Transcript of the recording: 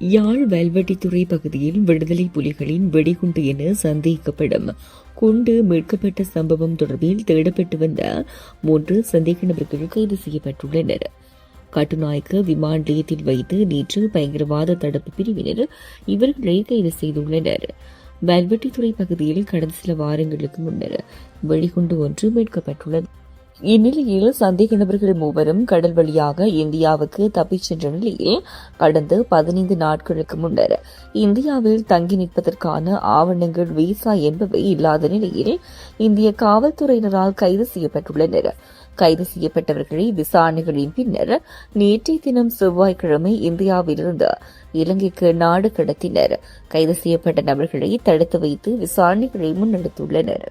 யாழ் வல்வெட்டித்துறை பகுதியில் விடுதலை புலிகளின் வெடிகுண்டு என சந்தேகிக்கப்படும் குண்டு மீட்கப்பட்ட சம்பவம் தொடர்பில் தேடப்பட்டு வந்த மூன்று சந்தேக நபர்கள் கைது செய்யப்பட்டுள்ளனர். கட்டுநாயக்க விமான நிலையத்தில் வைத்து நேற்று பயங்கரவாத தடுப்பு பிரிவினர் இவர்களை கைது செய்துள்ளனர். வெல்வெட்டித்துறை பகுதியில் கடந்த சில வாரங்களுக்கு முன்னர் வெடிகுண்டு ஒன்று மீட்கப்பட்டுள்ளது. இந்நிலையில் சந்தேக நபர்கள் மூவரும் கடல் வழியாக இந்தியாவுக்கு தப்பிச் சென்ற நிலையில் கடந்த பதினைந்து நாட்களுக்கு முன்னர் இந்தியாவில் தங்கி நிற்பதற்கான ஆவணங்கள் விசா என்பவை இல்லாத நிலையில் இந்திய காவல்துறையினரால் கைது செய்யப்பட்டுள்ளனர். கைது செய்யப்பட்டவர்களை விசாரணைகளின் பின்னர் நேற்றைய தினம் செவ்வாய்க்கிழமை இந்தியாவிலிருந்து இலங்கைக்கு நாடு கடத்தினர். கைது செய்யப்பட்ட நபர்களை தடுத்து வைத்து விசாரணைகளை முன்னெடுத்துள்ளனர்.